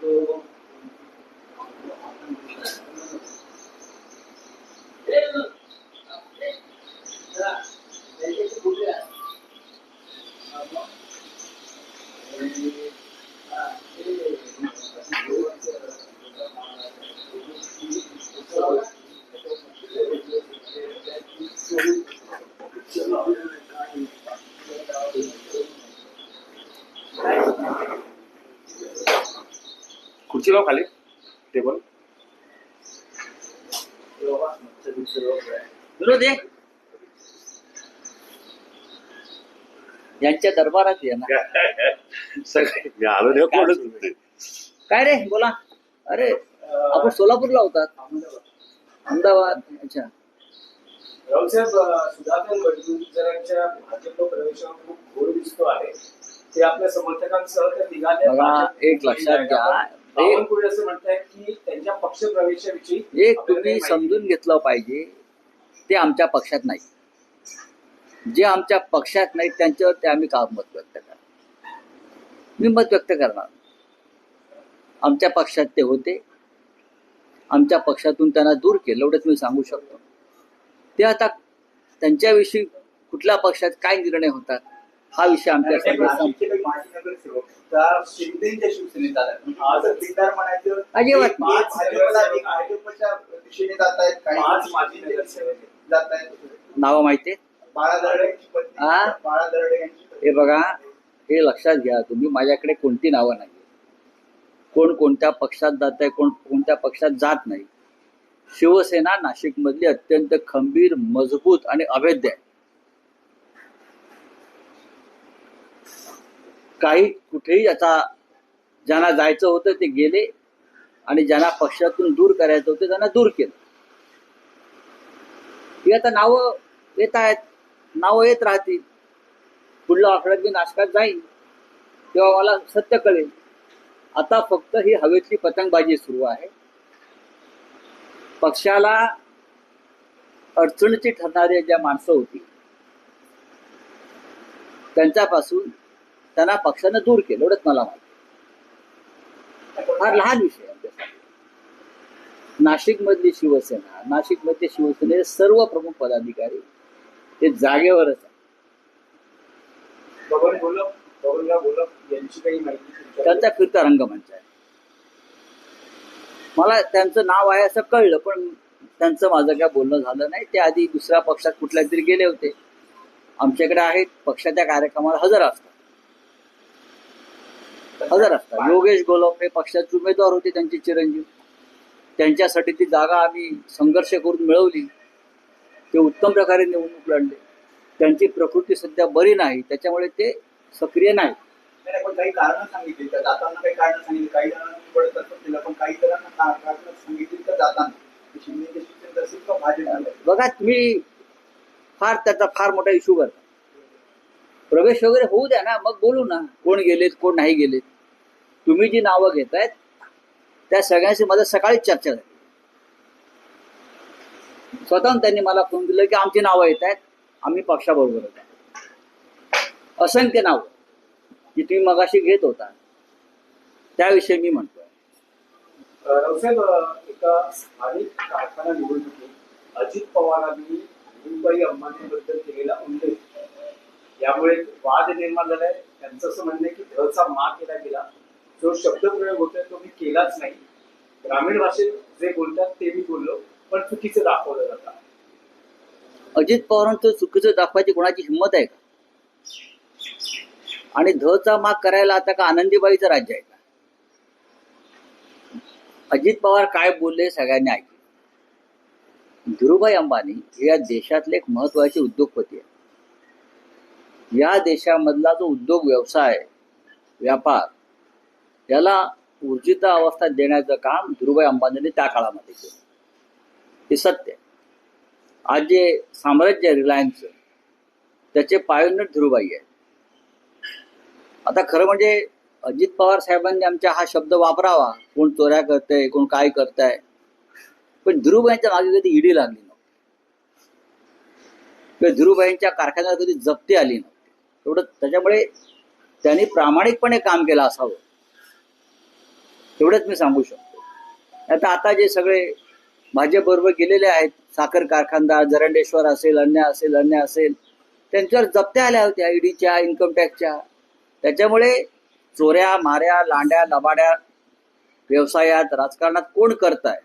खुर्ची लाव खाली. टेबल विनोद ये यांच्या दरबारात ये ना. सगळे आलो नाही. काय रे? बोला. अरे आपण सोलापूरला होतात. अहमदाबाद अच्छा. रावसाहेब सुधाकर बडगुजरांच्या भाजप प्रवेशावर खूप घोळ दिसतो आहे. ते आपल्या समर्थकांसह ते निघाले एक लक्षात घ्या. असं म्हणतायत की त्यांच्या पक्ष प्रवेशाविषयी एक तुम्ही समजून घेतलं पाहिजे ते आमच्या पक्षात नाही. जे आमच्या पक्षात नाही त्यांच्यावरती आम्ही का मत व्यक्त करणार? मी मत व्यक्त करणार. आमच्या पक्षात ते होते. आमच्या पक्षातून त्यांना दूर केलं एवढंच मी सांगू शकतो. ते आता त्यांच्याविषयी कुठल्या पक्षात काय निर्णय होतात? हा विषय आमच्या अजिबात. नावं माहिती. हे बघा हे लक्षात घ्या तुम्ही माझ्याकडे कोणती नावं नाही कोण कोणत्या पक्षात जात आहे कोण कोणत्या पक्षात जात नाही. शिवसेना नाशिकमधली अत्यंत खंबीर मजबूत आणि अभेद्य आहे. काही कुठेही आता ज्यांना जायचं होतं ते गेले आणि ज्यांना पक्षातून दूर करायचं होतं त्यांना दूर केलं. ही आता नावं येत आहेत नावं येत राहतील. पुढल्या आठवड्यात मी नाशकात जाईन तेव्हा मला सत्य कळेल. आता फक्त ही हवेतली पतंगबाजी सुरू आहे. पक्षाला अडचणीची ठरणारी ज्या माणसं होती त्यांच्यापासून त्यांना पक्षानं दूर केलं एवढंच मला माहिती फार लहान विषय आमच्यासाठी नाशिकमधली शिवसेना नाशिकमधले शिवसेनेचे सर्व प्रमुख पदाधिकारी हे जागेवरच? त्यांचा फिरता रंगमंच आहे मला त्यांचं नाव आहे असं कळलं पण त्यांचं माझं काय बोलणं झालं नाही. ते आधी दुसऱ्या पक्षात कुठल्या तरी गेले होते. आमच्याकडे आहेत पक्षाच्या कार्यक्रमाला हजर असतात. हजर असतात. योगेश गोलप हे पक्षाचे उमेदवार होते त्यांचे चिरंजीव. त्यांच्यासाठी ती जागा आम्ही संघर्ष करून मिळवली. ते उत्तम प्रकारे निवडणूक लढले. त्यांची प्रकृती सध्या बरी नाही. त्याच्यामुळे ते सक्रिय नाही काही कारण सांगितली त्या जाताना काही कारण सांगितली. काही जणांना पडत असत तिला पण काही जणांना कारण सांगितली तर जाताना. शिंदेच्या शिवसेनेत असेल किंवा भाजप बघा तुम्ही फार त्याचा फार मोठा इश्यू करता. प्रवेश वगैरे होऊ द्या ना मग बोलू ना. कोण गेलेत कोण नाही गेलेत. तुम्ही जी नावं घेतायत त्या सगळ्यांशी माझं सकाळीच चर्चा झाली. स्वतः त्यांनी मला फोन दिलं की आमची नावं येत आहेत आम्ही पक्षाबरोबर आहे असंख्य नावं जी तुम्ही मगाशी घेत होता त्याविषयी मी म्हणतोय. रावसाहेब एका स्थानिक कारखाना निवडणुकीत अजित पवारांनी मुंबई अंबानीबद्दल केलेला उल्लेख यामुळे वाद निर्माण झालाय. त्यांचं असं म्हणणं की धचा मा केला गेला. जो शब्दप्रयोग होतोय तो मी केलाच नाही. ग्रामीण भाषेत जे बोलतात ते मी बोललो पण चुकीचं दाखवलं जातं. अजित पवारांचं चुकीचं दाखवायची कोणाची हिंमत आहे का? आणि ध चा माग करायला आता का आनंदीबाईचं राज्य आहे का? अजित पवार काय बोलले सगळ्यांनी ऐकले. धीरुभाई अंबानी हे या देशातले एक महत्त्वाचे उद्योगपती आहे या देशामधला जो उद्योग व्यवसाय व्यापार याला ऊर्जित अवस्था देण्याचं काम धीरूभाई अंबानीने त्या काळामध्ये केलं. हे सत्य आहे. आज जे साम्राज्य आहे रिलायन्सचं त्याचे पायोनियर धीरूभाई आहे आता खरं म्हणजे अजित पवार साहेबांनी आमच्या हा शब्द वापरावा. कोण चोऱ्या करतंय कोण काय करताय. पण धीरूभाईंच्या मागे कधी ईडी लागली नव्हती. किंवा धीरूभाईंच्या कारखान्यावर कधी जप्ती आली नव्हती. एवढं त्याच्यामुळे त्यांनी प्रामाणिकपणे काम केलं असावं. एवढंच मी सांगू शकतो. आता आता जे सगळे भाजपबरोबर गेलेले आहेत साखर कारखानदार जरंडेश्वर असेल अन्य असेल अन्य असेल त्यांच्यावर जप्त्या आल्या होत्या ईडीच्या इन्कम टॅक्सच्या त्याच्यामुळे चोऱ्या माऱ्या लांड्या लबाड्या व्यवसायात राजकारणात कोण करत आहे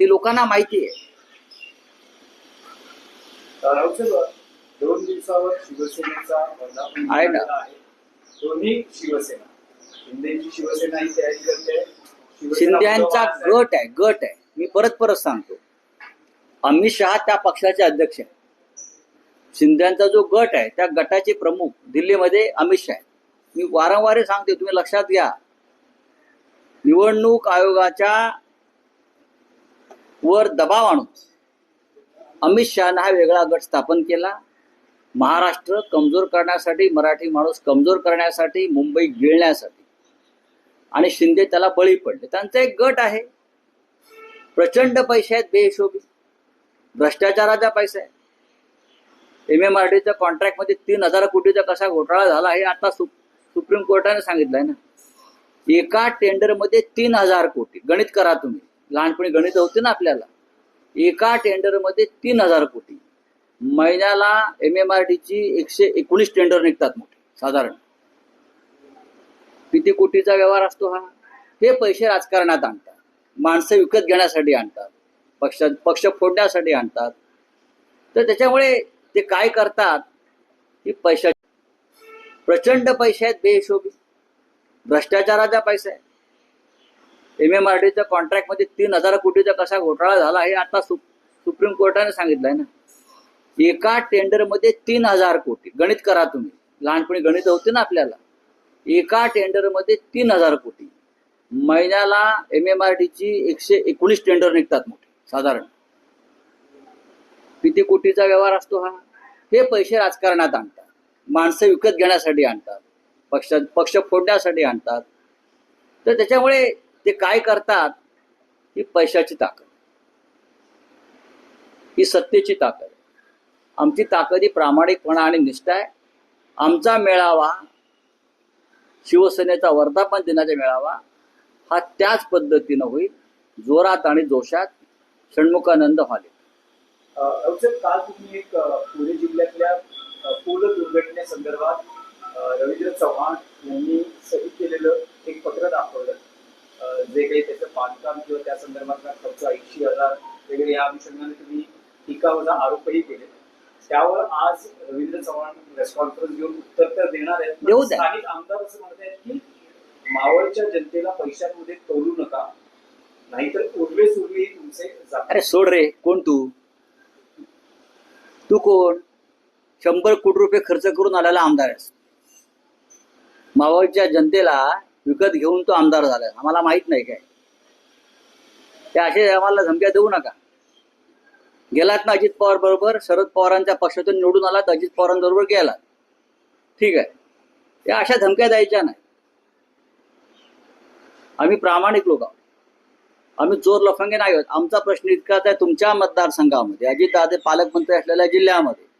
ते लोकांना माहिती आहे. दोन दिवसावर शिवसेनेचा आहे ना. दोन्ही शिवसेना. शिंदेची शिवसेना ही तयारी करते. शिवसेना शिंद्यांचा उद्धव गट आहे गट आहे. मी परत परत सांगतो. अमित शहा त्या पक्षाचे अध्यक्ष आहेत. शिंद्यांचा जो गट आहे त्या गटाचे प्रमुख दिल्लीमध्ये अमित शहा आहेत. मी वारंवार सांगते तुम्ही लक्षात घ्या. निवडणूक आयोगाच्या वर दबाव आणून अमित शहानं हा वेगळा गट स्थापन केला. महाराष्ट्र कमजोर करण्यासाठी मराठी माणूस कमजोर करण्यासाठी मुंबई गिळण्यासाठी. आणि शिंदे त्याला बळी पडले. त्यांचा एक गट आहे. प्रचंड पैसे आहेत बेहिशोबी. भ्रष्टाचाराचा पैसा आहे. एम एम आर डीच्या कॉन्ट्रॅक्टमध्ये तीन हजार कोटीचा कसा घोटाळा झाला हे आता सु सुप्रीम कोर्टाने सांगितलंय ना. एका टेंडरमध्ये तीन हजार कोटी. गणित करा तुम्ही. लहानपणी गणित होते ना आपल्याला. एका टेंडरमध्ये तीन हजार कोटी. महिन्याला एम एम आर डीची एकशे एकोणीस टेंडर निघतात मोठे साधारण. किती कोटीचा व्यवहार असतो हा? हे पैसे राजकारणात आणतात. माणसं विकत घेण्यासाठी आणतात. पक्ष पक्ष फोडण्यासाठी आणतात. तर त्याच्यामुळे ते काय करतात? की पैशा प्रचंड पैसे आहेत बेहिशोबी. भ्रष्टाचाराचा पैसा आहे. एम एम आर डीच्या कॉन्ट्रॅक्टमध्ये तीन हजार कोटीचा कसा घोटाळा झाला हे आता सु सुप्रीम कोर्टाने सांगितलंय ना. एका टेंडरमध्ये तीन हजार कोटी. गणित करा तुम्ही. लहानपणी गणित होते ना आपल्याला. एका टेंडरमध्ये तीन हजार कोटी. महिन्याला एम एम आर डीची एकशे एकोणीस टेंडर निघतात मोठे साधारण. किती कोटीचा व्यवहार असतो हा? हे पैसे राजकारणात आणतात. माणसं विकत घेण्यासाठी आणतात. पक्ष पक्ष फोडण्यासाठी आणतात. तर त्याच्यामुळे ते काय करतात? ही पैशाची ताकद. ही सत्तेची ताकद. आमची ताकद ही प्रामाणिकपणा आणि निष्ठा आहे. आमचा मेळावा शिवसेनेचा वर्धापन दिनाचा मेळावा हा त्याच पद्धतीनं होईल जोरात आणि जोशात षण्मुखानंद हॉले साहेब काल तुम्ही एक पुणे जिल्ह्यातल्या पूल दुर्घटनेसंदर्भात रवींद्र चव्हाण यांनी सही केलेलं एक पत्र दाखवलं. जे काही त्याचं बांधकाम किंवा त्या संदर्भातला खर्च ऐंशी हजार वगैरे या अनुषंगाने तुम्ही टीकावजा आरोपही केले त्यावर आज रवींद्र चव्हाण प्रेस कॉन्फरन्स घेऊन उत्तर तर देणार आहेत पण देऊ द्या. स्थानिक आमदार असं म्हणत आहेत की मावळच्या जनतेला पैशांमध्ये तोडू नका नाहीतर उरले सुरले तुमचे अरे सोड रे कोण तू? तू कोण? शंभर कोटी रुपये खर्च करून आलेला आमदार आहेस. मावळच्या जनतेला विकत घेऊन तो आमदार झाला आम्हाला माहीत नाही काय. ते असे आम्हाला धमक्या देऊ नका. गेलात ना अजित पवार बरोबर शरद पवारांच्या पक्षातून निवडून आलात अजित पवारांबरोबर गेलात. ठीक आहे. त्या अशा धमक्या द्यायच्या नाही. आम्ही प्रामाणिक लोक आहोत. आम्ही चोर लफंगे नाही आहोत. आमचा प्रश्न इतकाच आहे तुमच्या मतदारसंघामध्ये. अजितदादा पालकमंत्री असलेल्या जिल्ह्यामध्ये.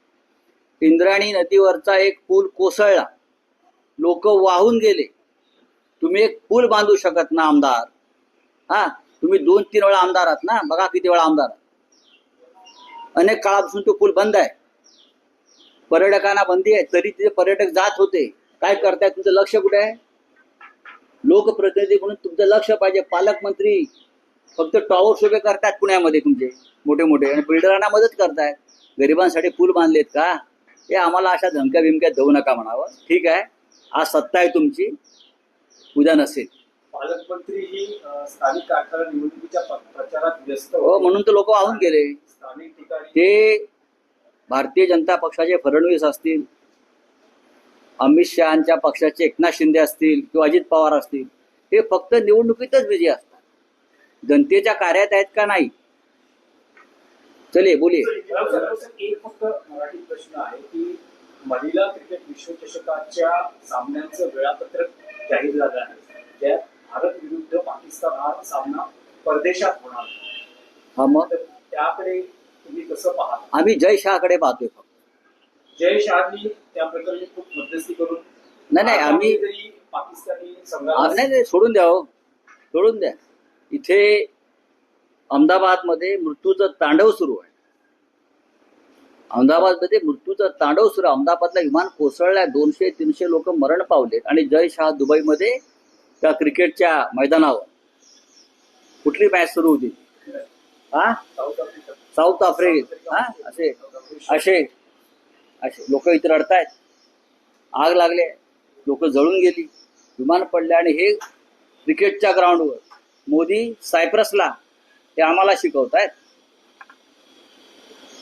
इंद्रायणी नदीवरचा एक पूल कोसळला. लोक वाहून गेले. तुम्ही एक पूल बांधू शकत ना आमदार? हा? तुम्ही दोन तीन वेळा आमदार आहात ना? बघा किती वेळा आमदार आहात. अनेक काळापासून तो पूल बंद आहे. पर्यटकांना बंदी आहे तरी तिथे पर्यटक जात होते. काय करताय तुमचं लक्ष कुठे आहे? लोकप्रतिनिधी म्हणून तुमचं लक्ष पाहिजे. पालकमंत्री फक्त टॉवर उभे करतात पुण्यामध्ये तुमचे मोठे मोठे आणि बिल्डरांना मदत करतायत. गरिबांसाठी पूल बांधलेत का? हे आम्हाला अशा धमक्या बिमक्या देऊ नका म्हणावं. ठीक आहे? आज सत्ता आहे तुमची. उद्या नसेल. पालकमंत्री ही स्थानिक कारखाना निवडणुकीच्या प्रचारात व्यस्त हो. म्हणून तर लोक वाहून गेले. स्थानिक ठिकाणी ते भारतीय जनता पक्षाचे फडणवीस असतील अमित शहाच्या पक्षाचे एकनाथ शिंदे असतील किंवा अजित पवार असतील हे फक्त निवडणुकीतच बिझी असतात. जनतेच्या कार्यात आहेत का नाही? चले बोलिये एक फक्त मराठी प्रश्न आहे की महिला क्रिकेट विश्वचषकाच्या सामन्यांचं वेळापत्रक जाहीर झालं आहे. त्यात भारत विरुद्ध पाकिस्तान हा सामना परदेशात होणार. हा मग? त्याकडे तुम्ही कसं पाहता? आम्ही जय शहाकडे पाहतोय फक्त. जय शहानी त्या प्रकरणी खूप मध्यस्थी करून नाही नाही आम्ही पाकिस्तानी आ- संघाला नाही नाही सोडून द्या हो. सोडून द्या. इथे अहमदाबादमध्ये मृत्यूचं तांडव सुरू आहे. अहमदाबादमध्ये मृत्यूचं तांडव सुरू आहे. अहमदाबादला विमान कोसळलंय दोनशे तीनशे लोक मरण पावलेत. आणि जय शाह दुबईमध्ये त्या क्रिकेटच्या मैदानावर. कुठली मॅच सुरू होती? हा? साऊथ आफ्रिका हा? असे असे असे. लोक इथे रडतायत. आग लागले. लोक जळून गेली. विमान पडले आणि हे क्रिकेटच्या ग्राउंडवर मोदी सायप्रसला ते आम्हाला शिकवतायत.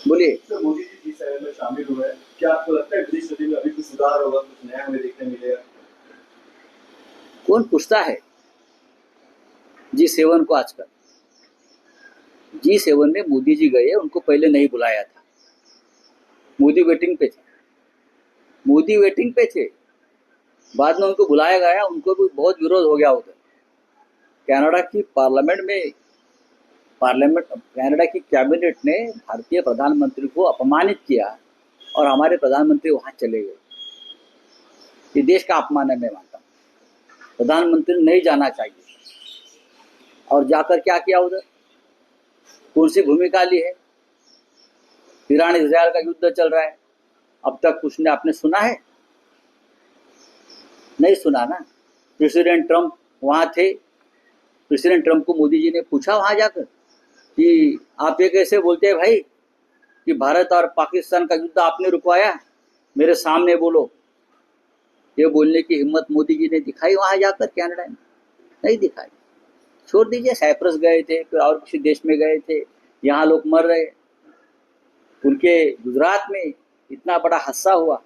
बोलिए. सर मोदी जी शामिल हुए क्या आपको लगता है विदेश सचिव में अभी कुछ सुधार होगा कुछ नया हमें देखने मिलेगा? कौन पूछता है? जी सेवन को आजकल। जी सेवन में मोदी जी गए, उनको पहले नहीं बुलाया था। मोदी वेटिंग पे थे। मोदी वेटिंग पे थे। बाद में उनको बुलाया गया, उनको भी बहुत विरोध हो गया उधर। कनाडा की पार्लियामेंट में, पार्लियामेंट, कनाडा की कैबिनेट ने भारतीय प्रधानमंत्री को अपमानित किया और हमारे प्रधानमंत्री वहाँ चले गए। ये देश का अपमान है, मैं प्रधानमंत्री नहीं जाना चाहिए। और जाकर क्या किया उधर? कौन सी भूमिका ली है? ईरान इसराइल का युद्ध चल रहा है। अब तक कुछ ने आपने सुना है? नहीं सुना ना। प्रेसिडेंट ट्रंप वहाँ थे। प्रेसिडेंट ट्रंप को मोदी जी ने पूछा वहाँ जाकर कि आप ये कैसे बोलते हैं भाई कि भारत और पाकिस्तान का युद्ध आपने रुकवाया? मेरे सामने बोलो। ये बोलने की हिम्मत मोदी जी ने दिखाई वहाँ जाकर कैनेडा में? नहीं दिखाई। छोड़ दीजिए साइप्रस गए थे फिर और किसी देश में गए थे यहाँ लोग मर रहे। उनके गुजरात में इतना बड़ा हादसा हुआ।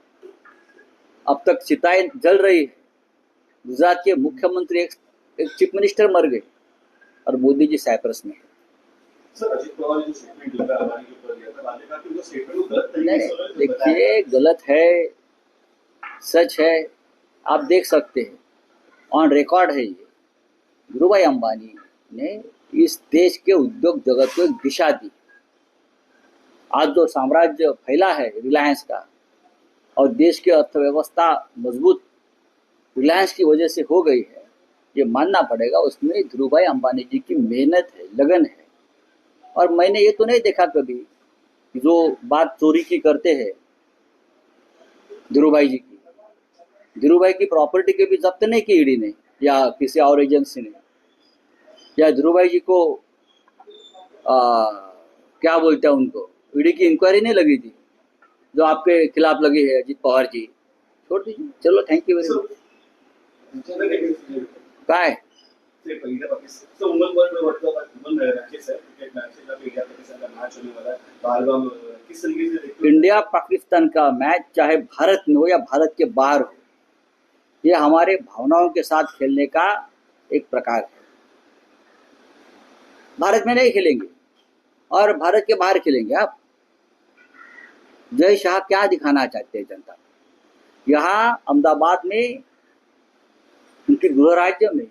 अब तक चिताएँ जल रही गुजरात के मुख्यमंत्री एक, एक चीफ मिनिस्टर मर गए और मोदी जी साइप्रस में देखिए गलत है सच है आप देख सकते हैं। ऑन रिकॉर्ड है ये। धीरूभाई अंबानी ने इस देश के उद्योग जगत को एक दिशा दी। आज जो साम्राज्य फैला है रिलायंस का, और देश की अर्थव्यवस्था मज़बूत रिलायंस की वजह से हो गई है, ये मानना पड़ेगा उसमें धीरूभाई अंबानी जी की मेहनत है, लगन है। और मैंने ये तो नहीं देखा कभी जो बात चोरी की करते हैं धीरूभाई जी की। धीरूभाई की प्रॉपर्टी के भी जब्त नहीं की ईडी ने या किसी और एजेंसी ने? या धीरूभाई जी को आ, क्या बोलते हैं उनको? ईडी की इंक्वायरी नहीं लगी थी? जो आपके खिलाफ लगी है अजीत पवार जी। छोड़ दीजिए। चलो थँक यू व्हेरी मच काय इंडिया पाकिस्तान का मैच चाहे भारत में हो या भारत के बाहर हो ये हमारे भावनाओं के साथ खेलने का एक प्रकार है भारत में नहीं खेलेंगे और भारत के बाहर खेलेंगे आप जय शाह क्या दिखाना चाहते हैं जनता को? यहाँ अहमदाबाद में, उनके गृह राज्य में